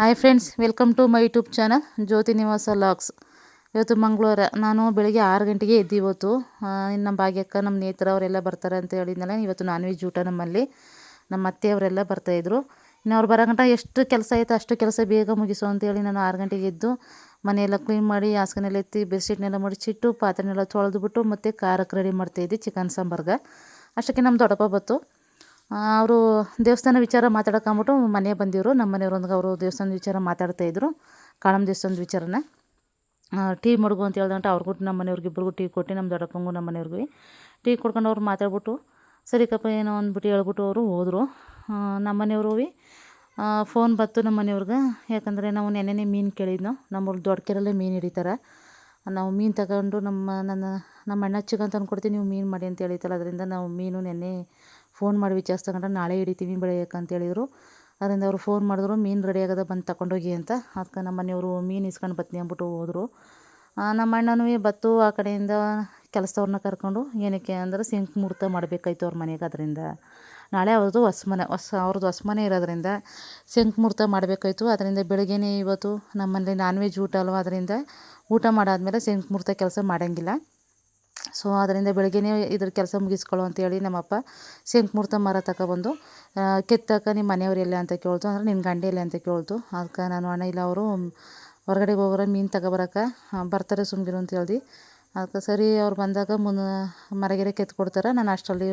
Hi friends welcome to my YouTube channel Jyothi Nivasa vlogs ಇವತ್ತು ಮಂಗಳವಾರ, ನಾನು ಬೆಳಿಗ್ಗೆ ಆರು ಗಂಟೆಗೆ ಎದ್ದು ಇವತ್ತು ನಮ್ಮ ಭಾಗ್ಯಕ್ಕ, ನಮ್ಮ ನೇತ್ರ ಅವರೆಲ್ಲ ಬರ್ತಾರೆ ಅಂತ ಹೇಳಿದ್ನಲ್ಲ, ಇವತ್ತು ನಾನ್ ವೆಜ್ ಊಟ ನಮ್ಮಲ್ಲಿ. ನಮ್ಮ ಅತ್ತೆಯವರೆಲ್ಲ ಬರ್ತಾಯಿದ್ರು ಇನ್ನು ಅವ್ರು ಬರೋ ಗಂಟ ಎಷ್ಟು ಕೆಲಸ ಆಯಿತು ಅಷ್ಟು ಕೆಲಸ ಬೇಗ ಮುಗಿಸು ಅಂತೇಳಿ ನಾನು ಆರು ಗಂಟೆಗೆ ಎದ್ದು, ಮನೆಯೆಲ್ಲ ಕ್ಲೀನ್ ಮಾಡಿ, ಹಾಸ್ಗನೆಲ್ಲ ಎತ್ತಿ ಬೆಡ್ಶೀಟ್ನೆಲ್ಲ ಮಡಚಿಟ್ಟು ಪಾತ್ರೆನೆಲ್ಲ ತೊಳೆದುಬಿಟ್ಟು ಮತ್ತು ಖಾರಕ್ಕೆ ರೆಡಿ ಮಾಡ್ತಾಯಿದ್ದೆ ಚಿಕನ್ ಸಾಂಬಾರ್ಗೆ. ಅಷ್ಟಕ್ಕೆ ನಮ್ಮ ದೊಡ್ಡಪ್ಪ ಬತ್ತು ಅವರು ದೇವಸ್ಥಾನ ವಿಚಾರ ಮಾತಾಡ್ಕೊಂಬಿಟ್ಟು ಮನೆಗೆ ಬಂದಿದ್ರು ನಮ್ಮ ಮನೆಯವ್ರೊಂದಿಗೆ ಅವರು ದೇವಸ್ಥಾನದ ವಿಚಾರ ಇದ್ದರು ಕಾಳಮ್ಮ ದೇವಸ್ಥಾನದ ವಿಚಾರನ. ಟೀ ಮಡಗು ಅಂತ ಹೇಳ್ದಂಟ ಅವ್ರಿಗೂ ನಮ್ಮ ಮನೆಯವ್ರಿಗೆ ಇಬ್ಬರಿಗೂ ಟೀ ಕೊಟ್ಟು ನಮ್ಮ ದೊಡ್ಡಪ್ಪಂಗೂ ನಮ್ಮ ಮನೆಯವ್ರಿಗೂ ಟೀ ಕೊಡ್ಕೊಂಡು ಅವ್ರು ಮಾತಾಡ್ಬಿಟ್ಟು ಸರಿ ಕಪ್ಪ ಏನೋ ಅಂದ್ಬಿಟ್ಟು ಹೇಳ್ಬಿಟ್ಟು ಅವರು ಹೋದರು. ನಮ್ಮ ಮನೆಯವರು ಫೋನ್ ಬತ್ತು ನಮ್ಮ ಮನೆಯವ್ರಿಗೆ. ಯಾಕಂದರೆ ನಾವು ನೆನ್ನೆನೇ ಮೀನು ಕೇಳಿದ್ನೋ ನಮ್ಮವ್ರು ದೊಡ್ಡ ಕೆರೆಯಲ್ಲೇ ಮೀನು ಹಿಡಿತಾರೆ. ನಾವು ಮೀನು ತಗೊಂಡು ನಮ್ಮ ನನ್ನ, ನಮ್ಮ ಅಣ್ಣ ಚಿಕನ್ ತಂದು ಕೊಡ್ತೀನಿ ನೀವು ಮೀನು ಮಾಡಿ ಅಂತ ಹೇಳಿತ್ತಲ್ಲ, ಅದರಿಂದ ನಾವು ಮೀನು ನೆನ್ನೆ ಫೋನ್ ಮಾಡಿ ವಿಚಾರಿಸ್ಕೊಂಡ್ರೆ ನಾಳೆ ಹಿಡಿತೀವಿ ಬೆಳೆಯಕ್ಕೆ ಅಂತೇಳಿದರು ಅದರಿಂದ ಅವರು ಫೋನ್ ಮಾಡಿದ್ರು, ಮೀನು ರೆಡಿ ಆಗದ ಬಂದು ತಗೊಂಡೋಗಿ ಅಂತ. ಅದಕ್ಕೆ ನಮ್ಮ ಮನೆಯವರು ಮೀನು ಇಸ್ಕೊಂಡು ಬರ್ತೀನಿ ಅಂದ್ಬಿಟ್ಟು ಹೋದರು. ನಮ್ಮ ಅಣ್ಣನೂ ಬತ್ತು ಆ ಕಡೆಯಿಂದ ಕೆಲಸದವ್ರನ್ನ ಕರ್ಕೊಂಡು ಏನಕ್ಕೆ ಅಂದ್ರೆ ಸಿಂಕ್ ಮುಹೂರ್ತ ಮಾಡಬೇಕಾಯ್ತು ಅವ್ರ ಮನೆಗೆ ಅದರಿಂದ. ನಾಳೆ ಅವ್ರದ್ದು ಹೊಸ ಮನೆ ಹೊಸ, ಅವ್ರದ್ದು ಹೊಸ ಮನೆ ಇರೋದ್ರಿಂದ ಸಿಂಕ್ ಮುಹೂರ್ತ ಮಾಡಬೇಕಾಯ್ತು. ಅದರಿಂದ ಬೆಳಗ್ಗೆನೇ ಇವತ್ತು ನಮ್ಮಲ್ಲಿ ನಾನ್ ವೆಜ್ ಊಟ ಅಲ್ವ ಅದರಿಂದ ಊಟ ಮಾಡಾದ್ಮೇಲೆ ಸಿಂಕ್ ಮುಹೂರ್ತ ಕೆಲಸ ಮಾಡೋಂಗಿಲ್ಲ. ಸೊ ಅದರಿಂದ ಬೆಳಗ್ಗೆನೇ ಇದ್ರ ಕೆಲಸ ಮುಗಿಸ್ಕೊಳ್ಳೋ ಅಂತೇಳಿ ನಮ್ಮಪ್ಪ ಶಂಕು ಮುಹೂರ್ತ ಮರ ತಗೊಬಂದು ಕೆತ್ತಕ ನಿಮ್ಮ ಮನೆಯವ್ರು ಅಂತ ಕೇಳ್ತು ಅಂದ್ರೆ ನಿನ್ನ ಗಂಡ ಎಲ್ಲ ಅಂತ ಕೇಳ್ತು. ಅದಕ್ಕೆ ನಾನು ಅಣ್ಣ ಇಲ್ಲ, ಅವರು ಹೊರಗಡೆ ಹೋಗೋರ ಮೀನು ತಗೊಬರಕ್ಕೆ ಬರ್ತಾರೆ ಸುಮ್ಗಿರು ಅಂತ ಹೇಳ್ದು. ಅದಕ್ಕೆ ಸರಿ, ಅವ್ರು ಬಂದಾಗ ಮುನ್ನ ಮರಗೆರೆ ಕೆತ್ತು ಕೊಡ್ತಾರೆ. ನಾನು ಅಷ್ಟರಲ್ಲಿ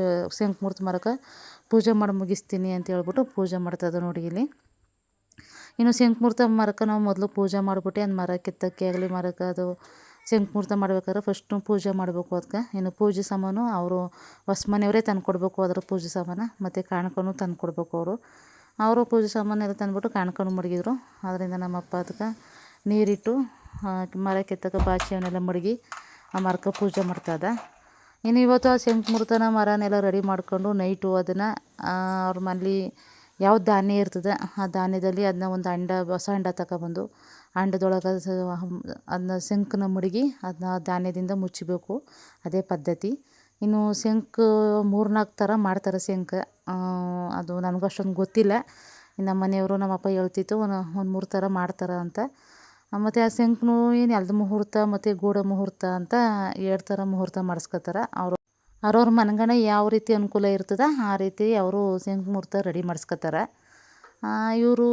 ಮುಹೂರ್ತ ಮರಕ್ಕೆ ಪೂಜೆ ಮಾಡಿ ಮುಗಿಸ್ತೀನಿ ಅಂತ ಹೇಳ್ಬಿಟ್ಟು ಪೂಜೆ ಮಾಡ್ತದೆ ನೋಡಿ ಇಲ್ಲಿ. ಇನ್ನು ಮುಹೂರ್ತ ಮರಕ್ಕೆ ನಾವು ಮೊದಲು ಪೂಜೆ ಮಾಡಿಬಿಟ್ಟು, ಅದು ಮರ ಕೆತ್ತಕ್ಕೆ ಆಗಲಿ ಮರಕ್ಕೆ ಅದು ಶಂಕು ಮುಹೂರ್ತ ಮಾಡ್ಬೇಕಾದ್ರೆ ಫಸ್ಟು ಪೂಜೆ ಮಾಡಬೇಕು ಅದಕ್ಕೆ ಇನ್ನು ಪೂಜೆ ಸಾಮಾನು ಅವರು ಹೊಸ ಮನೆಯವರೇ ತಂದು ಕೊಡಬೇಕು ಅದರ ಪೂಜೆ ಸಾಮಾನು, ಮತ್ತು ಕಾಣ್ಕೊಂಡು ತಂದು ಕೊಡಬೇಕು ಅವರು. ಅವರು ಪೂಜೆ ಸಾಮಾನೆಲ್ಲ ತಂದುಬಿಟ್ಟು ಕಾಣ್ಕೊಂಡು ಮಡಗಿದ್ರು. ಅದರಿಂದ ನಮ್ಮಪ್ಪ ಅದಕ್ಕೆ ನೀರಿಟ್ಟು ಮರ ಕೆತ್ತಕ್ಕೆ ಬಾಚಿ ಅವನ್ನೆಲ್ಲ ಮಡಗಿ ಆ ಮರಕ್ಕೆ ಪೂಜೆ ಮಾಡ್ತದೆ. ಇನ್ನು ಇವತ್ತು ಆ ಮುಹೂರ್ತನ ಮರನೆಲ್ಲ ರೆಡಿ ಮಾಡ್ಕೊಂಡು ನೈಟು ಅದನ್ನು ಅವ್ರ ಮನೇಲಿ ಯಾವ ಧಾನ್ಯ ಇರ್ತದೆ ಆ ಧಾನ್ಯದಲ್ಲಿ ಅದನ್ನ ಒಂದು ಅಂಡ, ಹೊಸ ಅಂಡ ತಗೊಬಂದು ಅಂಡದೊಳಗೆ ಅದನ್ನ ಸಿಂಕ್ನ ಮಡಗಿ ಅದನ್ನ ಧಾನ್ಯದಿಂದ ಮುಚ್ಚಬೇಕು ಅದೇ ಪದ್ಧತಿ. ಇನ್ನು ಸಿಂಕ್ ಮೂರು ನಾಲ್ಕು ಥರ ಮಾಡ್ತಾರೆ ಸಿಂಕ್. ಅದು ನನಗೂ ಅಷ್ಟೊಂದು ಗೊತ್ತಿಲ್ಲ. ನಮ್ಮ ಮನೆಯವರು ನಮ್ಮಪ್ಪ ಹೇಳ್ತಿತ್ತು, ಒಂದು ಒಂದು ಮೂರು ಥರ ಮಾಡ್ತಾರೆ ಅಂತ. ಮತ್ತು ಆ ಸಿಂಕ್ನು ಏನು ಎಲ್ದ ಮುಹೂರ್ತ ಮತ್ತು ಗೂಡ ಮುಹೂರ್ತ ಅಂತ ಎರಡು ಥರ ಮುಹೂರ್ತ ಮಾಡಿಸ್ಕೊತಾರೆ. ಅವರು ಅವ್ರವ್ರ ಮನಗಣ ಯಾವ ರೀತಿ ಅನುಕೂಲ ಇರ್ತದೆ, ಆ ರೀತಿ ಅವರು ಸಿಂಕ್ ಮುಹೂರ್ತ ರೆಡಿ ಮಾಡಿಸ್ಕೊತಾರೆ. ಇವರು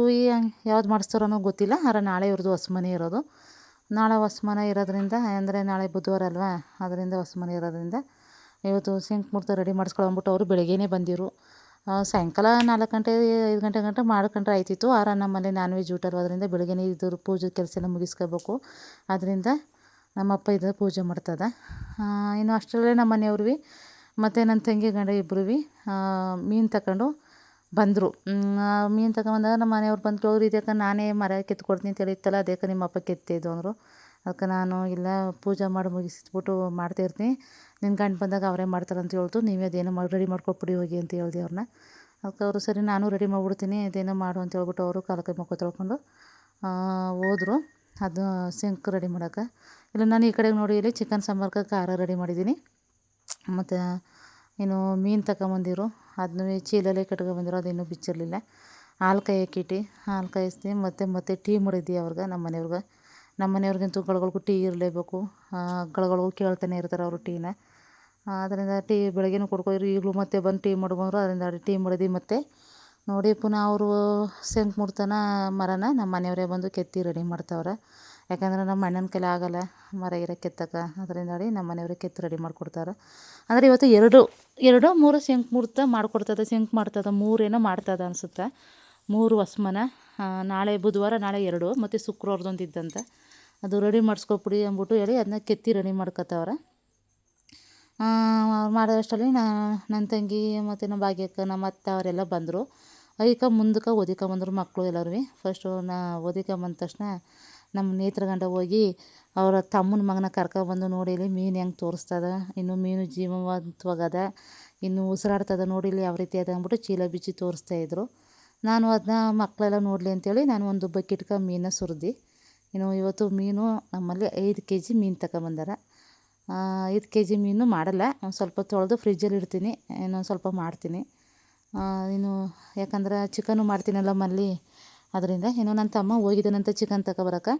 ಯಾವ್ದು ಮಾಡಿಸ್ತಾರೋ ಗೊತ್ತಿಲ್ಲ, ಆದರೆ ನಾಳೆ ಇವ್ರದ್ದು ಹೊಸ ಮನೆ ಇರೋದು. ನಾಳೆ ಹೊಸ ಇರೋದ್ರಿಂದ, ಅಂದರೆ ನಾಳೆ ಬುಧವಾರ ಅಲ್ವಾ? ಅದರಿಂದ ಹೊಸ ಇರೋದ್ರಿಂದ ಇವತ್ತು ಸಿಂಕ್ ಮೂರ್ತ ರೆಡಿ ಮಾಡಿಸ್ಕೊಳ್ಳೋ ಅವರು ಬೆಳಗ್ಗೆನೇ ಬಂದಿರು ಸಾಯಂಕಾಲ ನಾಲ್ಕು ಗಂಟೆ, ಐದು ಗಂಟೆ ಗಂಟೆ ಮಾಡ್ಕೊಂಡ್ರೆ ಆಯ್ತಿತ್ತು. ಆರ ನಮ್ಮಲ್ಲಿ ನಾನ್ ವೆಜ್ ಊಟ ಅದರಿಂದ ಬೆಳಗ್ಗೆನೇ ಇದ್ರ ಪೂಜೆ ಕೆಲಸ ಎಲ್ಲ ಮುಗಿಸ್ಕೋಬೇಕು. ಅದರಿಂದ ನಮ್ಮಪ್ಪ ಇದು ಪೂಜೆ ಮಾಡ್ತದೆ. ಇನ್ನು ಅಷ್ಟರಲ್ಲೇ ನಮ್ಮ ಮನೆಯವ್ರು ಮತ್ತು ನನ್ನ ತಂಗಿ ಗಂಡ ಇಬ್ಬರು ಮೀನು ತಗೊಂಡು ಬಂದರು. ಮೀನು ತಗೊಂಬಂದಾಗ ನಮ್ಮ ಮನೆಯವ್ರು ಬಂದು ಕೇಳಿದ್ರು ಇದ್ಯಾಕೆ ನಾನೇ ಮರ ಕಿತ್ಕೊಡ್ತೀನಿ ಅಂತ ಹೇಳಿತ್ತಲ್ಲ ಅದಕ್ಕೆ ನಿಮ್ಮ ಅಪ್ಪ ಕೆತ್ತಿದ್ದು ಅಂದರು. ಅದಕ್ಕೆ ನಾನು ಇಲ್ಲ, ಪೂಜೆ ಮಾಡಿ ಮುಗಿಸ್ಬಿಟ್ಟು ಮಾಡ್ತಾಯಿರ್ತೀನಿ ನಿನ್ನ ಗಂಡ ಬಂದಾಗ ಅವರೇ ಮಾಡ್ತಾರೆ ಅಂತ ಹೇಳ್ತು. ನೀವೇ ಅದೇನೋ ಮಾಡಿ ರೆಡಿ ಮಾಡ್ಕೊಟ್ಬಿಡಿ ಹೋಗಿ ಅಂತ ಹೇಳ್ದೆ ಅವ್ರನ್ನ ಅದಕ್ಕೆ ಅವರು ಸರಿ, ನಾನು ರೆಡಿ ಮಾಡಿಬಿಡ್ತೀನಿ, ಅದೇನೋ ಮಾಡು ಅಂತ ಹೇಳ್ಬಿಟ್ಟು ಅವರು ಕಾಲು ಕೈ ಮುಖ ತೊಳ್ಕೊಂಡು ಹೋದರು. ಅದು ಸಿಂಕ್ ರೆಡಿ ಮಾಡೋಕೆ ಇಲ್ಲ, ನಾನು ಈ ಕಡೆಗೆ ನೋಡಿ, ಇಲ್ಲಿ ಚಿಕನ್ ಸಾಂಬಾರ್ಗೆ ಖಾರ ರೆಡಿ ಮಾಡಿದ್ದೀನಿ. ಮತ್ತು ಏನು ಮೀನು ತಗೊಂಬಂದಿರು. ಅದನ್ನೂ ಚೀಲಲ್ಲೇ ಕಟ್ಕೊಂಬಂದಿರು ಅದು ಇನ್ನೂ ಬಿಚ್ಚಿರಲಿಲ್ಲ. ಹಾಲು ಕಾಯಕ್ಕಿಟ್ಟು ಹಾಲು ಕಾಯಿಸ್ತೀನಿ ಮತ್ತು, ಮತ್ತೆ ಟೀ ಮಾಡಿದ್ದೆ ಅವ್ರಿಗೆ ನಮ್ಮ ಮನೆಯವ್ರಿಗೆ. ನಮ್ಮ ಮನೆಯವ್ರಿಗಂತೂ ಗಳಗಳಿಗೂ ಟೀ ಇರಲೇಬೇಕು. ಗಳಗಳಿಗೂ ಕೇಳ್ತಾನೆ ಇರ್ತಾರೆ ಅವರು ಟೀನ. ಅದರಿಂದ ಟೀ ಬೆಳಗ್ಗೆನೂ ಕುಡ್ಕೊಯ್ರು ಈಗಲೂ ಮತ್ತೆ ಬಂದು ಟೀ ಮಾಡ್ಕೊಂಡ್ರು, ಅದರಿಂದ ಟೀ ಮಾಡಿದ್ವಿ ಮತ್ತೆ. ನೋಡಿ ಪುನಃ ಅವರು ಸೆಂಕ್ ಮುಹೂರ್ತನ ಮರನ ನಮ್ಮ ಮನೆಯವರೇ ಬಂದು ಕೆತ್ತಿ ರೆಡಿ ಮಾಡ್ತವ್ರೆ. ಯಾಕಂದರೆ ನಮ್ಮ ಅಣ್ಣನ ಕೈಲಿ ಆಗೋಲ್ಲ ಮರ ಗಿರ ಕೆತ್ತಕ್ಕೆ ಅದರಿಂದ ಹೇಳಿ ನಮ್ಮ ಮನೆಯವ್ರಿಗೆ ಕೆತ್ತಿ ರೆಡಿ ಮಾಡಿಕೊಡ್ತಾರೆ. ಅಂದರೆ ಇವತ್ತು ಎರಡು ಎರಡು, ಮೂರು ಶಂಕ್ ಮುಹೂರ್ತ ಮಾಡಿಕೊಡ್ತದೆ ಶಂಕ್ ಮಾಡ್ತದೆ, ಮೂರೇನೋ ಮಾಡ್ತದೆ ಅನಿಸುತ್ತೆ. ಮೂರು ಹೊಸ್ಮನ ನಾಳೆ ಬುಧವಾರ, ನಾಳೆ ಎರಡು, ಮತ್ತು ಶುಕ್ರವಾರದೊಂದು ಇದ್ದಂತೆ. ಅದು ರೆಡಿ ಮಾಡಿಸ್ಕೊಬಿಡಿ ಅಂದ್ಬಿಟ್ಟು ಹೇಳಿ ಅದನ್ನ ಕೆತ್ತಿ ರೆಡಿ ಮಾಡ್ಕೊತವ್ರೆ ಮಾಡೋಷ್ಟರಲ್ಲಿ ನನ್ನ ತಂಗಿ ಮತ್ತು ನಮ್ಮ ಭಾಗ್ಯಕ್ಕ, ನಮ್ಮ ಅತ್ತೆ ಅವರೆಲ್ಲ ಬಂದರು. ಐಕ ಮುಂದಕ್ಕೆ ಓದಿಕೊಂಬಂದ್ರು ಮಕ್ಕಳು ಎಲ್ಲರೂ ಫಸ್ಟು ನಾ ಓದಿಕೊಂಬಂದ ತಕ್ಷಣ ನಮ್ಮ ನೇತ್ರಗಂಡ ಹೋಗಿ ಅವರ ತಮ್ಮನ ಮಗನ ಕರ್ಕೊಬಂದು ನೋಡಿಲಿ ಮೀನು ಹೆಂಗೆ ತೋರಿಸ್ತದ, ಇನ್ನು ಮೀನು ಜೀವಂತವಾಗದ, ಇನ್ನು ಉಸಿರಾಡ್ತದ ನೋಡಿಲಿ ಯಾವ ರೀತಿ ಅದ ಅಂದ್ಬಿಟ್ಟು ಚೀಲ ಬಿಚ್ಚಿ ತೋರಿಸ್ತಾಯಿದ್ರು ನಾನು ಅದನ್ನ ಮಕ್ಕಳೆಲ್ಲ ನೋಡಲಿ ಅಂತೇಳಿ ನಾನು ಒಂದು ಬಕೆಟ್ಗೆ ಮೀನನ್ನ ಸುರಿದು. ಇನ್ನು ಇವತ್ತು ಮೀನು ನಮ್ಮಲ್ಲಿ ಐದು ಕೆ ಜಿ ಮೀನು ತಗೊಂಬಂದಾರ ಐದು ಕೆ ಜಿ ಮೀನು ಮಾಡಲ್ಲ, ಒಂದು ಸ್ವಲ್ಪ ತೊಳೆದು ಫ್ರಿಜ್ಜಲ್ಲಿ ಇಡ್ತೀನಿ, ಇನ್ನೊಂದು ಸ್ವಲ್ಪ ಮಾಡ್ತೀನಿ. ಇನ್ನು ಯಾಕಂದ್ರೆ ಚಿಕನು ಮಾಡ್ತೀನಲ್ಲ ಮಲ್ಲಿ ಅದರಿಂದ ಏನೋ ನನ್ನ ತಮ್ಮ ಹೋಗಿದ್ದಾನಂತ ಚಿಕನ್ ತಗೊಬರಕ್ಕೆ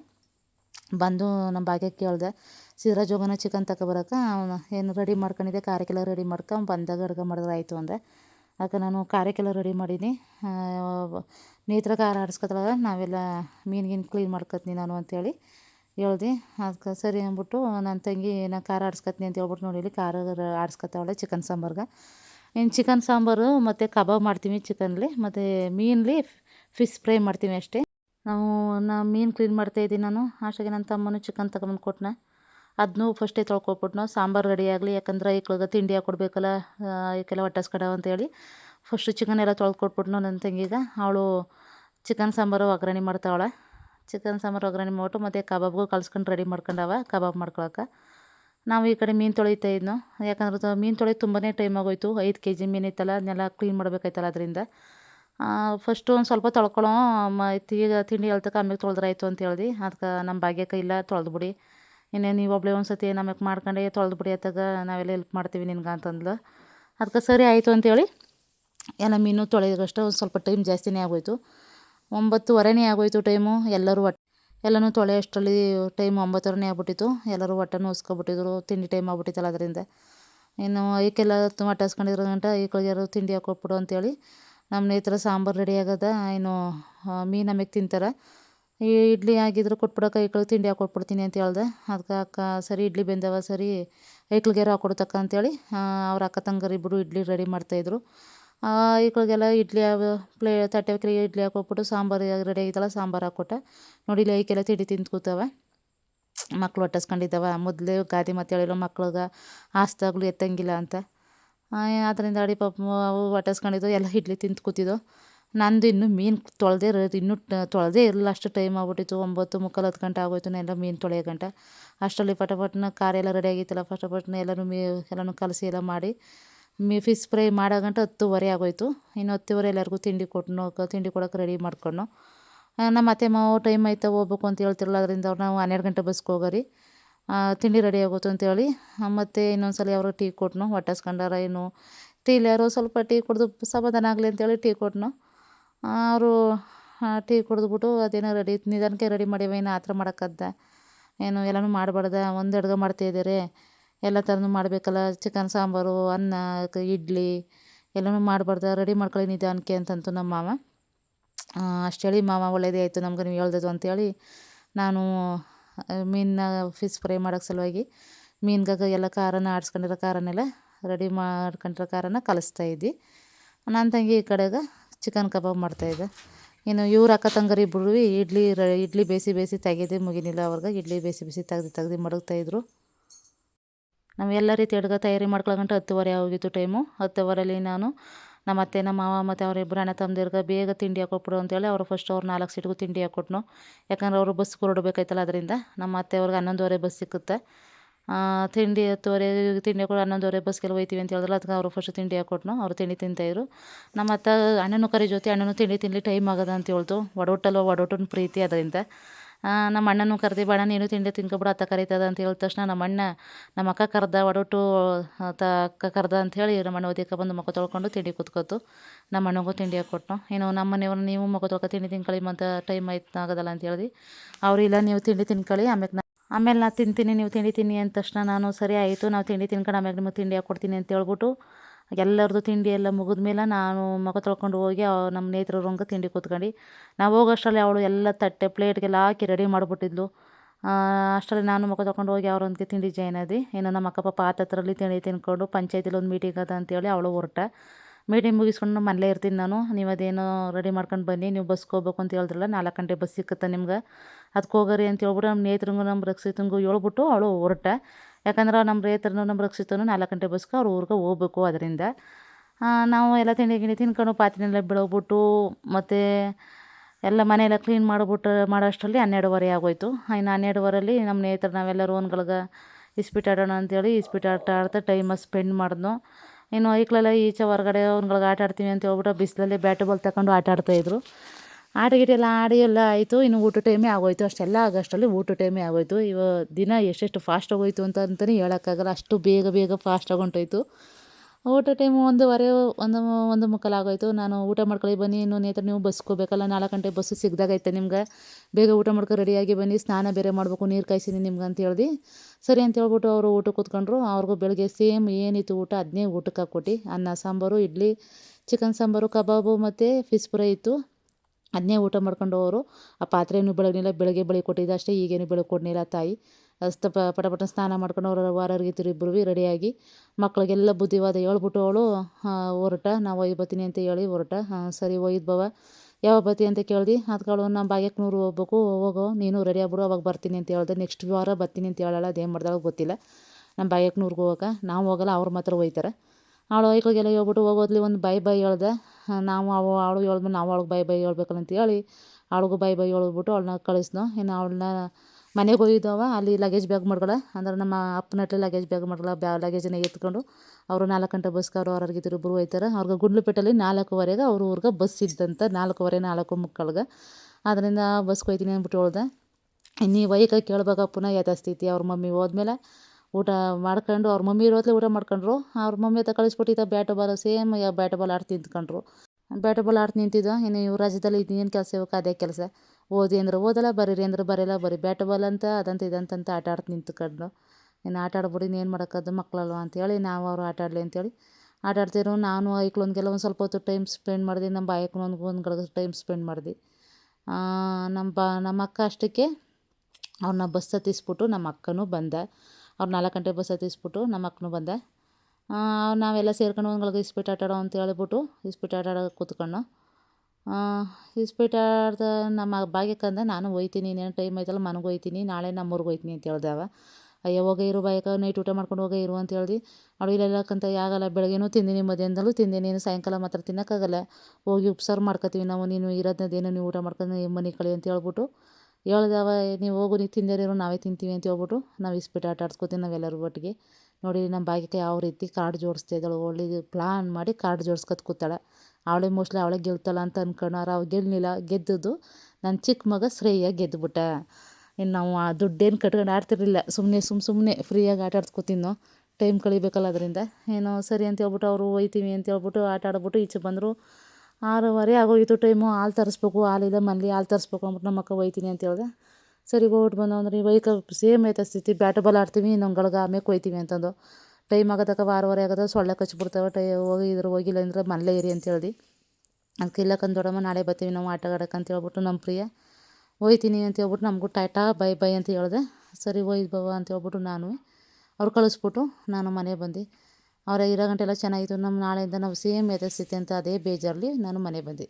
ಬಂದು ನಮ್ಮ ಭಾಗ್ಯಕ್ಕೆ ಕೇಳಿದೆ, ಸಿರಾಜ್ ಹೋಗೋಣ ಚಿಕನ್ ತಗೊಬರಕ್ಕೆ ಅವನು ಏನು ರೆಡಿ ಮಾಡ್ಕೊಂಡಿದ್ದೆ ಖಾರಕ್ಕೆಲ್ಲ ರೆಡಿ ಮಾಡ್ಕೊ ಬಂದಾಗ ಅಡುಗೆ ಮಾಡಿದ್ರೆ ಆಯಿತು ಅಂದೆ. ಅದಕ್ಕೆ ನಾನು ಖಾರಕ್ಕೆಲ್ಲ ರೆಡಿ ಮಾಡೀನಿ. ನೇತ್ರ ಖಾರ ಆಡಿಸ್ಕೊತಾಳ ನಾವೆಲ್ಲ ಮೀನು ಗೀನು ಕ್ಲೀನ್ ಮಾಡ್ಕೊತೀನಿ ನಾನು ಅಂತೇಳಿ ಹೇಳ್ದೆ. ಅದಕ್ಕೆ ಸರಿ ಅಂದ್ಬಿಟ್ಟು ನನ್ನ ತಂಗಿ ನಾ ಖಾರ ಆಡಿಸ್ಕೊತೀನಿ ಅಂತ ಹೇಳ್ಬಿಟ್ಟು ನೋಡಿ ಖಾರ ಆಡಿಸ್ಕೊತಾವಳೆ ಚಿಕನ್ ಸಾಂಬಾರ್ಗೆ. ಇನ್ನು ಚಿಕನ್ ಸಾಂಬಾರು ಮತ್ತು ಕಬಾಬ್ ಮಾಡ್ತೀವಿ ಚಿಕನ್ಲಿ ಮತ್ತು ಮೀನಲ್ಲಿ ಫಿಶ್ ಫ್ರೈ ಮಾಡ್ತೀನಿ ಅಷ್ಟೇ. ನಾವು ನಾ ಮೀನು ಕ್ಲೀನ್ ಮಾಡ್ತಾಯಿದ್ದೀನಿ ನಾನು. ಅಷ್ಟಾಗಿ ನನ್ನ ತಮ್ಮನೂ ಚಿಕನ್ ತಗೊಂಬಂದು ಕೊಟ್ಟನ ಅದನ್ನೂ ಫಸ್ಟೇ ತೊಳ್ಕೊಬಿಟ್ನು ಸಾಂಬಾರು ರೆಡಿ ಆಗಲಿ, ಯಾಕಂದ್ರೆ ಈಕ್ಳಿಗೆ ತಿಂಡಿ ಹಾಕ್ಕೊಡ್ಬೇಕಲ್ಲ ಈಕೆಲ್ಲ ಹೊಟ್ಟೆ ಹಸ್ಕಡವ ಅಂತೇಳಿ ಫಸ್ಟು ಚಿಕನ್ ಎಲ್ಲ ತೊಳ್ದು ಕೊಟ್ಬಿಟ್ನು ನನ್ನ ತಂಗಿಗೆ. ಅವಳು ಚಿಕನ್ ಸಾಂಬಾರು ಒಗ್ಗರಣೆ ಮಾಡ್ತಾವಳೆ. ಚಿಕನ್ ಸಾಂಬಾರು ಒಗ್ಗರಣೆ ಮಾಡ್ಬಿಟ್ಟು ಮತ್ತು ಕಬಾಬ್ಗೂ ಕಲ್ಸ್ಕೊಂಡು ರೆಡಿ ಮಾಡ್ಕೊಂಡವ, ಕಬಾಬ್ ಮಾಡ್ಕೊಳಕ್ಕೆ ನಾವು ಈ ಕಡೆ ಮೀನು ತೊಳಿತಾ ಇದ್ನು. ಯಾಕಂದ್ರೆ ಮೀನು ತೊಳೆಯೋದು ತುಂಬಾ ಟೈಮ್ ಆಗೋಯ್ತು. ಐದು ಕೆ ಜಿ ಮೀನು ಇತ್ತಲ್ಲ, ಅದನ್ನೆಲ್ಲ ಕ್ಲೀನ್ ಮಾಡಬೇಕಾಯ್ತಲ್ಲ ಅದರಿಂದ. ಫಸ್ಟು ಒಂದು ಸ್ವಲ್ಪ ತೊಳ್ಕೊಳ್ಳೋ ಮ ಈಗ ತಿಂಡಿ ಹೇಳ್ತಕ್ಕ ಆಮೇಲೆ ತೊಳೆದ್ರಾಯ್ತು ಅಂತ ಅದಕ್ಕೆ ನಮ್ಮ ಭಾಗ್ಯಕ್ಕೆ ಇಲ್ಲ, ತೊಳೆದ್ಬಿಡಿ. ಇನ್ನೇನು ನೀವು ಒಬ್ಬಳೇ ಒಂದು ಸತಿ ನಮಗೆ ಮಾಡ್ಕೊಂಡೆ, ತೊಳೆದ್ಬಿಡಿ ಅತ್ತಾಗ, ನಾವೆಲ್ಲ ಹೆಲ್ಪ್ ಮಾಡ್ತೀವಿ ನಿನ್ಗೆ ಅಂತಂದ್ಲು. ಅದಕ್ಕೆ ಸರಿ ಆಯಿತು ಅಂತೇಳಿ ಎಲ್ಲ ಮೀನು ತೊಳೆಯೋದಷ್ಟು ಒಂದು ಸ್ವಲ್ಪ ಟೈಮ್ ಜಾಸ್ತಿನೇ ಆಗೋಯ್ತು. ಒಂಬತ್ತುವರೆನೇ ಆಗೋಯ್ತು ಟೈಮು, ಎಲ್ಲರೂ ಒಟ್ಟು ಎಲ್ಲನೂ ತೊಳೆ ಅಷ್ಟರಲ್ಲಿ ಟೈಮ್ ಒಂಬತ್ತುವರೆನೇ ಆಗ್ಬಿಟ್ಟಿತ್ತು. ಎಲ್ಲರೂ ಹೊಟ್ಟೆ ಉಸ್ಕೊಬಿಟ್ಟಿದ್ರು ತಿಂಡಿ ಟೈಮ್ ಆಗ್ಬಿಟ್ಟಿತ್ತಲ್ಲ ಅದರಿಂದ. ಇನ್ನು ಐಕೆಲ್ಲ ತುಂಬ ಅಟ್ಟಾಸ್ಕೊಂಡಿರೋ ಗಂಟ ಈಕಳಿಗೆ ಯಾರು ತಿಂಡಿ ಹಾಕೊಟ್ಬಿಡು ಅಂತೇಳಿ ನಮ್ಮ ನೇತ್ರ ಸಾಂಬಾರು ರೆಡಿ ಆಗದ ಏನು ಮೀನು ಆಮ್ಯಾಗ ತಿಂತಾರೆ. ಈ ಇಡ್ಲಿ ಆಗಿದ್ರೆ ಕೊಟ್ಬಿಡಕ್ಕ ಐಕ್ಳಿಗೆ ತಿಂಡಿ ಹಾಕೊಟ್ಬಿಡ್ತೀನಿ ಅಂತ ಹೇಳ್ದೆ. ಅದಕ್ಕೆ ಅಕ್ಕ, ಸರಿ, ಇಡ್ಲಿ ಬೆಂದವ, ಸರಿ ಐಕ್ಳಿಗೆ ಹಾಕ್ಕೊಡ್ತಕ್ಕ ಅಂತೇಳಿ ಅವ್ರ ಅಕ್ಕ ತಂಗರು ಇಬ್ಬರು ಇಡ್ಲಿ ರೆಡಿ ಮಾಡ್ತಾಯಿದ್ರು ಐಕ್ಳಿಗೆಲ್ಲ ಇಡ್ಲಿ ಪ್ಲೇ, ತಟ್ಟೆ ಹಾಕಿ ಇಡ್ಲಿ ಹಾಕೊಟ್ಬಿಟ್ಟು ಸಾಂಬಾರು ರೆಡಿ ಆಗಿದ್ದಲ್ಲ ಸಾಂಬಾರು ಹಾಕ್ಕೊಟ್ಟೆ ನೋಡಿ, ಇಲ್ಲಿ ಐಕೆಲ್ಲ ತಿಂಡಿ ತಿಂದು ಕೂತವೆ. ಮಕ್ಳು ಒಟ್ಟಿಸ್ಕೊಂಡಿದ್ದಾವೆ. ಮೊದಲೇ ಗಾದೆ ಮಾತು ಹೇಳಿರೋ ಮಕ್ಳಿಗೆ ಆಸ್ತಾಗ್ಲು ಎತ್ತಂಗಿಲ್ಲ ಅಂತ. ಅದರಿಂದ ಅಡಿ ಪಾಪ ಅವು ಹೊಟ್ಟಸ್ಕೊಂಡಿದ್ದು ಎಲ್ಲ ಇಡ್ಲಿ ತಿಂದು ಕೂತಿದ್ದೋ. ನಂದು ಇನ್ನೂ ಮೀನು ತೊಳೆದೇ ಇರೋದು. ಇನ್ನೂ ತೊಳೆದೇ ಇರಲಿಲ್ಲ. ಅಷ್ಟು ಟೈಮ್ ಆಗ್ಬಿಟ್ಟಿತ್ತು. ಒಂಬತ್ತು ಮುಕ್ಕಾಲು ಹತ್ತು ಗಂಟೆ ಆಗೋಯ್ತು ಎಲ್ಲ ಮೀನು ತೊಳೆಯೋ ಗಂಟ. ಅಷ್ಟರಲ್ಲಿ ಪಟಪಟ್ನ ಖಾರ ಎಲ್ಲ ರೆಡಿ ಆಗಿತ್ತಲ್ಲ. ಪಟಪಟ್ನ ಎಲ್ಲನೂ ಮೀ ಎಲ್ಲನೂ ಕಲಸಿ ಎಲ್ಲ ಮಾಡಿ, ಮೀ ಫಿಶ್ ಫ್ರೈ ಮಾಡೋ ಗಂಟ ಹತ್ತುವರೆ ಆಗೋಯ್ತು. ಇನ್ನು ಹತ್ತುವರೆ ಎಲ್ಲರಿಗೂ ತಿಂಡಿ ಕೊಟ್ಟು ತಿಂಡಿ ಕೊಡೋಕೆ ರೆಡಿ ಮಾಡ್ಕೊಂಡು ನಮ್ಮ ಅತ್ತೆ ಮಾವ ಟೈಮ್ ಆಯ್ತಾ ಹೋಗ್ಬೇಕು ಅಂತ ಹೇಳ್ತಿರಲ್ಲ ಅದರಿಂದ ಅವ್ರು ನಾವು ಹನ್ನೆರಡು ಗಂಟೆ ಬಸ್ಗೆ ಹೋಗೋರಿ. ತಿಂಡಿ ರೆಡಿ ಆಗೋತು ಅಂತೇಳಿ ಮತ್ತು ಇನ್ನೊಂದು ಸಲ ಅವರು ಟೀ ಕೊಟ್ಟನು ಹೊಟ್ಟಾಸ್ಕೊಂಡಾರ ಏನು ಟೀಲಿ ಯಾರೋ ಸ್ವಲ್ಪ ಟೀ ಕುಡಿದು ಸಮಾಧಾನ ಆಗಲಿ ಅಂತೇಳಿ ಟೀ ಕೊಟ್ಟನು ಅವರು ಟೀ ಕುಡಿದ್ಬಿಟ್ಟು ಅದೇನೋ ರೆಡಿ ನಿಧಾನಕ್ಕೆ ರೆಡಿ ಮಾಡ್ಯಾವ ಏನು ಆ ಥರ ಮಾಡೋಕ್ಕದ್ದ, ಏನು ಎಲ್ಲನೂ ಮಾಡಬಾರ್ದ, ಒಂದು ಅಡುಗೆ ಮಾಡ್ತಾಯಿದ್ದಾರೆ ಎಲ್ಲ ಥರನೂ ಮಾಡಬೇಕಲ್ಲ, ಚಿಕನ್, ಸಾಂಬಾರು, ಅನ್ನ ಇಡ್ಲಿ, ಎಲ್ಲನೂ ಮಾಡಬಾರ್ದ ರೆಡಿ ಮಾಡ್ಕೊಳ್ಳಿ ನಿಧಾನಕ್ಕೆ, ಅಂತಂತು ನಮ್ಮ ಮಾವ. ಅಷ್ಟು ಹೇಳಿ ಮಾವ ಒಳ್ಳೆಯದೇ ಆಯಿತು, ನಮ್ಗೆ ನೀವು ಹೇಳ್ದದು ಅಂತೇಳಿ, ನಾನು ಮೀನನ್ನ ಫಿಶ್ ಫ್ರೈ ಮಾಡೋಕ್ಕೆ ಸಲುವಾಗಿ ಮೀನ್ಗಾಗ ಎಲ್ಲ ಖಾರನ ಆಡಿಸ್ಕೊಂಡಿರೋ ಖಾರನೆಲ್ಲ ರೆಡಿ ಮಾಡ್ಕೊಂಡಿರೋ ಖಾರನ ಕಲಿಸ್ತಾಯಿದ್ದೆ ನನ್ನ ತಂಗಿ ಈ ಕಡೆಗೆ ಚಿಕನ್ ಕಬಾಬ್ ಮಾಡ್ತಾಯಿದ್ದೆ ಇನ್ನು ಇವ್ರು ಅಕ್ಕ ತಂಗರಿ ಇಬ್ಬರು ಇಡ್ಲಿ ರ, ಇಡ್ಲಿ ಬೇಸಿ ಬೇಸಿ ತೆಗೆದು ಮುಗಿನಿಲ್ಲ ಅವ್ರಿಗೆ ಇಡ್ಲಿ ಬೇಸಿ ಬೇಸಿ ತೆಗ್ದು ತೆಗ್ದು ಮಡಗ್ತಾಯಿದ್ರು ನಾವು ಎಲ್ಲ ರೀತಿ ಅಡುಗೆ ತಯಾರಿ ಮಾಡ್ಕೊಳ್ಳೋಗಂಟ ಹತ್ತುವರೆ ಆಗೋಗಿತ್ತು ಟೈಮು ಹತ್ತುವರೆಯಲ್ಲಿ ನಾನು ನಮ್ಮ ಅತ್ತೆ, ನಮ್ಮ ಮಾವ ಮತ್ತು ಅವರಿಬ್ಬರು ಅಣ್ಣ ತಮ್ಮದಿರ್ಗೆ ಬೇಗ ತಿಂಡಿ ಹಾಕೊಟ್ಬಿಡು ಅಂತೇಳಿ ಅವರು ಫಸ್ಟ್ ಅವ್ರು ನಾಲ್ಕು ಸೀಟ್ಗೂ ತಿಂಡಿ ಹಾಕೊಟ್ನು. ಯಾಕಂದ್ರೆ ಅವರು ಬಸ್ಗೆ ಹೊರಡಬೇಕಾಯ್ತಲ್ಲ ಅದರಿಂದ ನಮ್ಮ ಅತ್ತೆ ಅತ್ತೆಯವ್ರಿಗೆ ಹನ್ನೊಂದುವರೆ ಬಸ್ ಸಿಕ್ಕುತ್ತೆ. ತಿಂಡಿ ಹತ್ತುವರೆ ತಿಂಡಿ ಹಾಕೊಂಡು ಹನ್ನೊಂದುವರೆ ಬಸ್ಗೆಲ್ಲ ಹೋಯ್ತೀವಿ ಅಂತ ಹೇಳಿದ್ರೆ ಅದಕ್ಕೆ ಅವರು ಫಸ್ಟ್ ತಿಂಡಿ ಹಾಕೊಟ್ನು. ಅವರು ತಿಂಡಿ ತಿಂತಾಯಿದ್ರು ನಮ್ಮ ಅತ್ತ ಅಣ್ಣನೂ ಕರಿ ಜೊತೆ ಅಣ್ಣನೂ ತಿಂಡಿ ತಿನ್ನಲಿ ಟೈಮ್ ಆಗದ ಅಂತ ಹೇಳ್ತು. ಒಡೊಟ್ಟಲ್ವ ಒಡೋಟನ ಪ್ರೀತಿ ಅದರಿಂದ. ನಮ್ಮ ಅಣ್ಣನೂ ಕರ್ದು ಬೇಡ ನೀನು ತಿಂಡಿ ತಿನ್ಕೊಬಿಡು, ಅತ್ತ ಕರೀತದ ಅಂತ ಹೇಳಿದ ತಕ್ಷಣ ನಮ್ಮ ಅಣ್ಣ, ನಮ್ಮ ಅಕ್ಕ ಕರೆದ, ಒಡೊಟ್ಟು ತ ಅಕ್ಕ ಕರೆದ ಅಂಥೇಳಿ ನಮ್ಮ ಅಣ್ಣ ಓದಿಕ ಬಂದು ಮುಖ ತೊಳ್ಕೊಂಡು ತಿಂಡಿ ಕೂತ್ಕೋತು ನಮ್ಮ ಅಣ್ಣಗೂ ತಿಂಡಿ ಹಾಕ್ಕೊಟ್ನು ಇನ್ನು ನಮ್ಮ ಮನೆಯವ್ರು, ನೀವು ಮುಖ ತೊಳ್ಕೊ, ತಿಂಡಿ ತಿನ್ಕೊಳ್ಳಿ ಮತ್ತು ಟೈಮ್ ಆಯ್ತು ಆಗೋದಲ್ಲ ಅಂತ ಅವರು ಅವ್ರು, ಇಲ್ಲ, ನೀವು ತಿಂಡಿ ತಿನ್ಕೊಳ್ಳಿ ಆಮೇಲೆ ಆಮೇಲೆ ನಾನು ತಿಂತೀನಿ, ನೀವು ತಿಂಡಿ ತಿನ್ನಿ ಅಂದ ತಕ್ಷಣ ನಾನು, ಸರಿ, ಆಯಿತು, ನಾವು ತಿಂಡಿ ತಿನ್ಕೊಂಡು ಆಮೇಲೆ ನಿಮಗೆ ತಿಂಡಿ ಹಾಕ್ಕೊಡ್ತೀನಿ ಅಂತ ಹೇಳ್ಬಿಟ್ಟು ಎಲ್ಲರದು ತಿಂಡಿ ಎಲ್ಲ ಮುಗಿದ ಮೇಲೆ ನಾನು ಮುಖ ತೊಳ್ಕೊಂಡು ಹೋಗಿ ನಮ್ಮ ನೇತ್ರ ರಂಗ ತಿಂಡಿ ಕೂತ್ಕೊಂಡು. ನಾವು ಹೋಗೋಷ್ಟರಲ್ಲಿ ಅವಳು ಎಲ್ಲ ತಟ್ಟೆ ಪ್ಲೇಟ್ಗೆಲ್ಲ ಹಾಕಿ ರೆಡಿ ಮಾಡಿಬಿಟ್ಟಿದ್ಲು. ಅಷ್ಟರಲ್ಲಿ ನಾನು ಮುಖ ತೊಗೊಂಡು ಹೋಗಿ ಅವ್ರೊಂದಿಗೆ ತಿಂಡಿ ಜಾಯ್ನ್ ಆದಿ ಏನೋ ನಮ್ಮ ಅಕ್ಕ ಪಾಪ ಆತತ್ರಲ್ಲಿ ತಿಂಡಿ ತಿನ್ಕೊಂಡು ಪಂಚಾಯತಿಲಿ ಒಂದು ಮೀಟಿಂಗ್ ಅದ ಅಂತೇಳಿ ಅವಳು ಹೊರಟ. ಮೀಟಿಂಗ್ ಮುಗಿಸ್ಕೊಂಡು ಮನೇಲೇ ಇರ್ತೀನಿ ನಾನು. ನೀವು ಅದೇನೋ ರೆಡಿ ಮಾಡ್ಕೊಂಡು ಬನ್ನಿ, ನೀವು ಬಸ್ಗೆ ಹೋಗ್ಬೇಕು ಅಂತ ಹೇಳಿದ್ರಲ್ಲ ನಾಲ್ಕು ಗಂಟೆ ಬಸ್ ಸಿಕ್ಕತ್ತೆ ನಿಮ್ಗೆ. ಅದಕ್ಕೆ ಹೋಗರಿ ಅಂತ ಹೇಳ್ಬಿಟ್ಟು ನಮ್ಮ ನೇತ್ರಂಗು ನಮ್ಮ ರಕ್ಷಿತಂಗು ಹೇಳ್ಬಿಟ್ಟು ಅವಳು ಹೊರಟ. ಯಾಕಂದ್ರೆ ನಮ್ಮ ರೈತರನ್ನು ನಮ್ಮ ರಕ್ಷಿತನು ನಾಲ್ಕು ಗಂಟೆ ಬಸ್ಗೆ ಅವ್ರ ಊರಿಗೆ ಹೋಗ್ಬೇಕು ಅದರಿಂದ. ನಾವು ಎಲ್ಲ ತಿಂಡಿ ಗಿಂಡಿ ತಿನ್ಕೊಂಡು ಪಾತ್ರೆನೆಲ್ಲ ಬೆಳಗ್ಬಿಟ್ಟು ಮತ್ತು ಎಲ್ಲ ಮನೆಯೆಲ್ಲ ಕ್ಲೀನ್ ಮಾಡಿಬಿಟ್ಟು ಮಾಡೋ ಅಷ್ಟರಲ್ಲಿ ಹನ್ನೆರಡುವರೆ ಆಗೋಯ್ತು. ಇನ್ನು ಹನ್ನೆರಡುವರಲ್ಲಿ ನಮ್ಮ ನೇತ್ರ ನಾವೆಲ್ಲ ರೋನ್ಗಳಿಗೆ ಇಸ್ಪೀಟ್ ಆಡೋಣ ಅಂತೇಳಿ ಇಸ್ಪೀಟ್ ಆಟ ಆಡ್ತಾ ಟೈಮ್ ಸ್ಪೆಂಡ್ ಮಾಡಿದ್ನು. ಇನ್ನು ಐಕ್ಲೆಲ್ಲ ಈಚೆ ಹೊರಗಡೆ ಅವ್ನುಗಳಿಗೆ ಆಟ ಆಡ್ತೀವಿ ಅಂತ ಹೇಳ್ಬಿಟ್ಟು ಬಿಸಿಲಲ್ಲಿ ಬ್ಯಾಟ್ ಬಾಲ್ ತಗೊಂಡು ಆಟ ಆಡ್ತಾಯಿದ್ರು ಆಟ ಗೀಟ ಎಲ್ಲ ಆಡಿ ಎಲ್ಲ ಆಯಿತು. ಇನ್ನು ಊಟ ಟೈಮೇ ಆಗೋಯ್ತು. ಅಷ್ಟೆಲ್ಲ ಆಗೋಷ್ಟರಲ್ಲಿ ಊಟ ಟೈಮೇ ಆಗೋಯ್ತು. ಇವ ದಿನ ಎಷ್ಟೆಷ್ಟು ಫಾಸ್ಟ್ ಆಗೋಯ್ತು ಅಂತ ಅಂತಲೇ ಹೇಳೋಕ್ಕಾಗಲ್ಲ. ಅಷ್ಟು ಬೇಗ ಬೇಗ ಫಾಸ್ಟ್ ಆಗೊಂಟೋಯ್ತು ಊಟ ಟೈಮು ಒಂದೂವರೆ, ಒಂದು ಒಂದು ಮುಕ್ಕಾಲು ಆಗೋಯ್ತು. ನಾನು ಊಟ ಮಾಡ್ಕೊಳ್ಳಿ ಬನ್ನಿ. ಇನ್ನು ನೇತ್ರ ನೀವು ಬಸ್ಕೋಬೇಕಲ್ಲ ನಾಲ್ಕು ಗಂಟೆ ಬಸ್ಸು ಸಿಗ್ದಾಗೈತೆ ನಿಮ್ಗೆ. ಬೇಗ ಊಟ ಮಾಡ್ಕೊ ರೆಡಿಯಾಗಿ ಬನ್ನಿ. ಸ್ನಾನ ಬೇರೆ ಮಾಡಬೇಕು. ನೀರು ಕಾಯಿಸಿನಿ ನಿಮ್ಗೆ ಅಂತ ಸರಿ ಅಂತ ಹೇಳ್ಬಿಟ್ಟು ಅವರು ಊಟ ಕೂತ್ಕೊಂಡ್ರು. ಅವ್ರಿಗೂ ಬೆಳಗ್ಗೆ ಸೇಮ್ ಏನಿತ್ತು ಊಟ ಅದನ್ನೇ ಊಟಕ್ಕೆ ಹಾಕ್ಕೊಟ್ಟು. ಅನ್ನ ಸಾಂಬಾರು, ಇಡ್ಲಿ ಚಿಕನ್ ಸಾಂಬಾರು, ಕಬಾಬು ಮತ್ತು ಫಿಶ್ ಫ್ರೈ ಇತ್ತು. ಅದನ್ನೇ ಊಟ ಮಾಡ್ಕೊಂಡು ಅವರು ಆ ಪಾತ್ರೆನೂ ಬೆಳಗ್ನಿಲ್ಲ ಬೆಳಗ್ಗೆ ಬೆಳಗ್ಗೆ ಕೊಟ್ಟಿದ್ದ ಅಷ್ಟೇ, ಈಗೇನು ಬೆಳಗ್ಗೆ ಕೊಡಲಿಲ್ಲ ತಾಯಿ. ಅಸ್ತ ಪಟ ಪಟ ಸ್ನಾನ ಮಾಡ್ಕೊಂಡು ಅವ್ರ ವಾರರ್ಗಿದ್ರು ಇಬ್ಬರು ರೆಡಿಯಾಗಿ. ಮಕ್ಕಳಿಗೆಲ್ಲ ಬುದ್ಧಿವಾದ ಹೇಳ್ಬಿಟ್ಟು ಅವಳು ಹೊರಟ ನಾವು ಒಯ್ಯ ಬರ್ತೀನಿ ಅಂತ ಹೇಳಿ, ಹೊರಟ. ಸರಿ, ಒಯ್ದು ಬವ. ಯಾವಾಗ ಬರ್ತೀನಿ ಅಂತ ಕೇಳ್ದು? ಅದಕ್ಕೆ ಅವಳು ನಮ್ಮ ಬಾಗ್ಯಕ್ಕನೂರು ಹೋಗ್ಬೇಕು. ಹೋಗೋ, ನೀನು ರೆಡಿ ಆಗ್ಬಿಡು, ಅವಾಗ ಬರ್ತೀನಿ ಅಂತ ಹೇಳ್ದೆ. ನೆಕ್ಸ್ಟ್ ವಾರ ಬರ್ತೀನಿ ಅಂತ ಹೇಳಲ್ಲ ಅದೇನು ಮಾಡ್ದಾಳೋ ಗೊತ್ತಿಲ್ಲ. ನಮ್ಮ ಬಾಗ್ಯಕ್ಕನೂರ್ಗೆ ಹೋಗೋಕೆ ನಾವು ಹೋಗಲ್ಲ, ಅವ್ರು ಮಾತ್ರ ಹೋಯ್ತಾರೆ ಅವಳು ಐಕ್ಳಿಗೆಲ್ಲ ಹೇಳ್ಬಿಟ್ಟು ಹೋಗೋದ್ಲಿ ಒಂದು ಬೈ ಬೈ ಹೇಳ್ದೆ. ನಾವು ಅವ, ಅವಳು ಹೇಳ್ದು ನಾವು ಅವಳಿಗೆ ಬೈ ಬೈ ಹೇಳ್ಬೇಕಲ್ಲ ಅಂತೇಳಿ ಅವಳಿಗೂ ಬೈ ಬೈ ಹೇಳ್ಬಿಟ್ಟು ಅವಳನ್ನ ಕಳಿಸ್ದು ಇನ್ನು ಅವಳನ್ನ ಮನೆಗೆ ಹೋಗಿದ್ದವ, ಅಲ್ಲಿ ಲಗೇಜ್ ಬ್ಯಾಗ್ ಮಾಡ್ಕೊಳ ಅಂದ್ರೆ ನಮ್ಮ ಅಪ್ಪನಟ್ಲೆ ಲಗೇಜ್ ಬ್ಯಾಗ್ ಮಾಡ್ಕೊಳ ಬ್ಯಾ ಲಗೇಜನ್ನ ಎತ್ಕೊಂಡು ಅವರು ನಾಲ್ಕು ಗಂಟೆ ಬಸ್ಗೆ ಅವ್ರು ಹೊರಗಿದ್ರು ಇಬ್ಬರು ಹೋಯ್ತಾರೆ. ಅವ್ರಿಗೆ ಗುಂಡ್ಲುಪೇಟಲ್ಲಿ ನಾಲ್ಕುವರೆಗೆ ಅವ್ರ ಊರಿಗೆ ಬಸ್ ಇದ್ದಂತ ನಾಲ್ಕುವರೆ, ನಾಲ್ಕು ಮಕ್ಕಳಿಗೆ ಅದರಿಂದ ಬಸ್ಗೆ ಹೋಯ್ತೀನಿ ಅಂದ್ಬಿಟ್ಟು ಹೇಳ್ದೆ. ನೀವು ವೈಕ ಕೇಳ್ಬೇಕಪ್ಪನ ಪುನಃ ಯಥಾಸ್ಥಿತಿ ಅವ್ರ ಮಮ್ಮಿ ಹೋದ್ಮೇಲೆ. ಊಟ ಮಾಡ್ಕೊಂಡು ಅವ್ರ ಮಮ್ಮಿ ಇರೋತ್ಲೆ ಊಟ ಮಾಡ್ಕೊಂಡ್ರು. ಅವ್ರ ಮಮ್ಮಿ ಹತ್ರ ಕಳಿಸ್ಬಿಟ್ಟಿದ್ದ bat ball same bat ball ಆಡ್ತಿ ನಿಂತ್ಕೊಂಡ್ರು. ಬ್ಯಾಟ್ ಬಾಲ್ ಆಡ್ತಿ ನಿಂತಿದ್ದ. ಇನ್ನು ಇವ್ರ ರಾಜ್ಯದಲ್ಲಿ ಇನ್ನೇನು ಕೆಲಸ ಇವಾಗ ಅದೇ ಕೆಲಸ. ಓದಿ ಅಂದ್ರೆ, ಓದಲ್ಲ, ಬರೀರಿ ಅಂದ್ರೆ ಬರೆಯಲ್ಲ ಬರೀ ಬ್ಯಾಟ್ ಬಾಲ್ ಅಂತ, ಅದಂತ ಇದಂತ ಅಂತ ಆಟ ಆಡ್ತು ನಿಂತ್ಕೊಂಡು ಇನ್ನು ಆಟ ಆಡ್ಬಿಡಿ ಇನ್ನೇನು ಮಾಡೋಕ್ಕದು ಮಕ್ಕಳಲ್ವ ಅಂತೇಳಿ ನಾವು ಅವರು ಆಟ ಆಡಲಿ ಅಂತೇಳಿ ಆಟ ಆಡ್ತಿದ್ರು. ನಾನು ಐಕ್ಳೊಂದಿಗೆಲ್ಲ ಒಂದು ಸ್ವಲ್ಪ ಹೊತ್ತು ಟೈಮ್ ಸ್ಪೆಂಡ್ ಮಾಡಿದೆ. ನಮ್ಮ ಬಾಯಕ್ಕನೊಂದು ಒಂದು ಗಳಿಗೆ ಟೈಮ್ ಸ್ಪೆಂಡ್ ಮಾಡಿದೆ. ನಮ್ಮ ಬಾ, ನಮ್ಮ ಅಕ್ಕ ಅಷ್ಟಕ್ಕೆ ಅವ್ರನ್ನ ಬಸ್ ಹತ್ತಿಸ್ಬಿಟ್ಟು ನಮ್ಮ ಅಕ್ಕನೂ ಬಂದ. ಅವ್ರು ನಾಲ್ಕು ಗಂಟೆ ಬಸ್ ಹತ್ತಿಸ್ಬಿಟ್ಟು ನಮ್ಮ ಅಕ್ಕನೂ ಬಂದ. ನಾವೆಲ್ಲ ಸೇರ್ಕೊಂಡು ಒಂದು ಗಳಿಗೆ ಇಸ್ಪೀಟ್ ಆಟ ಆಡೋ ಅಂತ ಹೇಳಿಬಿಟ್ಟು ಇಸ್ಪೀಟ್ ಆಟ ಆಡೋಕೆ ಕೂತ್ಕೊಂಡು ಇಸ್ಪೀಟ್ ಆಡ್ದ ನಮ್ಮ ಭಾಗ್ಯಕ್ಕಂದ ನಾನು ಹೋಯ್ತೀನಿ, ಇನ್ನೇನು ಟೈಮ್ ಆಯ್ತಲ್ಲ ಮನೆಗೆ ಹೋಯ್ತೀನಿ, ನಾಳೆ ನಮ್ಮೂರಿಗೆ ಹೋಯ್ತೀನಿ ಅಂತ ಹೇಳ್ದೆ ಅವ. ಅಯ್ಯೋ ಇರು ಬಾಯಕ ನೈಟ್ ಊಟ ಮಾಡ್ಕೊಂಡು ಹೋಗೇ ಇರು ಅಂತ ಹೇಳ್ದು. ಅವಳು ಇಲ್ಲಕ್ಕಂತ ಆಗಲ್ಲ, ಬೆಳಗ್ಗೆನೂ ತಿಂದಿನಿ, ಮಧ್ಯಾಹ್ನದಲ್ಲೂ ತಿಂದೆ ನೀನು ಸಾಯಂಕಾಲ ಮಾತ್ರ ತಿನ್ನೋಕ್ಕಾಗಲ್ಲ. ಹೋಗಿ ಉಪ್ಸಾರು ಮಾಡ್ಕೊತೀವಿ ನಾವು, ನೀನು ಇರೋದನ್ನೇನು ನೀವು ಊಟ ಮಾಡ್ಕೊಂಡು ಮನೆ ಕಳಿ ಅಂತ ಹೇಳ್ಬಿಟ್ಟು ಹೇಳ್ದೆ ಅವ ನೀವು ಹೋಗು, ನೀವು ತಿಂದೇರಿರು ನಾವೇ ತಿಂತೀವಿ ಅಂತ ಹೇಳ್ಬಿಟ್ಟು ನಾವು ಇಸ್ಪೀಟ್ ಆಟ ಆಡ್ಸ್ಕೊತೀವಿ ನಾವೆಲ್ಲರೂ ಒಟ್ಟಿಗೆ. ನೋಡಿ ನಮ್ಮ ಭಾಗ್ಯಕ್ಕೆ ಯಾವ ರೀತಿ ಕಾರ್ಡ್ ಜೋಡಿಸ್ತಾ ಇದ್ದಾಳೆ ಒಳ್ಳೆ ಪ್ಲಾನ್ ಮಾಡಿ ಕಾರ್ಡ್ ಜೋಡ್ಸ್ಕೊತ ಕೂತಾಳೆ. ಅವಳೇ ಮೋಸ್ಟ್ಲಿ ಅವಳೇ ಗೆಲ್ತಾಳೆ ಅಂತ ಅನ್ಕೊಂಡಾರ ಅವ್ರು ಗೆಲ್ಲಿಲ್ಲ, ಗೆದ್ದದ್ದು ನನ್ನ ಚಿಕ್ಕ ಮಗ ಶ್ರೇಯ ಗೆದ್ದುಬಿಟ್ಟ ಇನ್ನು ನಾವು ಆ ದುಡ್ಡೇನು ಕಟ್ಕೊಂಡು ಆಡ್ತಿರಲಿಲ್ಲ. ಸುಮ್ಮನೆ ಸುಮ್ಮ ಸುಮ್ಮನೆ ಫ್ರೀಯಾಗಿ ಆಟ ಆಡ್ಸ್ಕೊತೀನೋ ಟೈಮ್ ಕಳಿಬೇಕಲ್ಲ ಅದರಿಂದ. ಏನೋ ಸರಿ ಅಂತ ಹೇಳ್ಬಿಟ್ಟು ಅವರು ಹೋಯ್ತೀವಿ ಅಂತ ಹೇಳ್ಬಿಟ್ಟು ಆಟ ಆಡ್ಬಿಟ್ಟು ಈಚೆ ಬಂದರು. ಆರೂವರೆ ಆಗೋಗಿತ್ತು ಟೈಮು ಹಾಲು ತರಿಸ್ಬೇಕು ಹಾಲಿಲ್ಲ ಮನೇಲಿ ಹಾಲು ತರಿಸ್ಬೇಕು ಅಂದ್ಬಿಟ್ಟು ನಮ್ಮ ಅಕ್ಕ ಒಯ್ತೀನಿ ಅಂತ ಹೇಳ್ದೆ. ಸರಿ ಹೋಗ್ಬಿಟ್ಟು ಬಂದು ಅಂದ್ರೆ ಒಯ್ಕ ಸೇಮ್ ಐತೆ ಸ್ಥಿತಿ, ಬ್ಯಾಟ್ ಬಾಲ್ ಆಡ್ತೀವಿ, ಇನ್ನೊಂದು ಗಳಿಗೆ ಆಮೇಲೆ ಕೊಯ್ತೀವಿ ಅಂತಂದು. ಟೈಮ್ ಆಗದಕ್ಕ ವಾರವರೆ ಆಗದ, ಸೊಳ್ಳೆ ಕಚ್ಬಿಡ್ತಾವೆ ಟೈ ಹೋಗಿ ಇದ್ರ ಹೋಗಿಲ್ಲ ಅಂದ್ರೆ ಮನೇಲೇ ಇರಿ ಅಂತ ಹೇಳ್ದು. ಅದಕ್ಕೆ ಇಲ್ಲ ಕಂದೊಡಮ್ಮ ನಾಳೆ ಬರ್ತೀವಿ, ನಾವು ಆಟ ಆಡೋಕೆ ಅಂತ ಹೇಳ್ಬಿಟ್ಟು ನಮ್ಮ ಪ್ರಿಯ ಹೋಯ್ತೀನಿ ಅಂತ ಹೇಳ್ಬಿಟ್ಟು ನಮಗೂ ಟಾಟಾ, ಬೈ ಬೈ ಅಂತ ಹೇಳಿದೆ. ಸರಿ, ಒಯ್ದು ಬವ ಅಂತ ಹೇಳ್ಬಿಟ್ಟು ನಾನು ಅವ್ರು ಕಳಿಸ್ಬಿಟ್ಟು ನಾನು ಮನೆಗೆ ಬಂದು. ಅವರ ಇರೋ ಗಂಟೆ ಎಲ್ಲ ಚೆನ್ನಾಗಿತ್ತು. ನಮ್ಮ ನಾಳೆಯಿಂದ ನಾವು ಸೇಮ್ ಯಥಾಸ್ಥಿತಿ ಅಂತ ಅದೇ ಬೇಜಾರಲ್ಲಿ ನಾನು ಮನೆಗೆ ಬಂದೆ.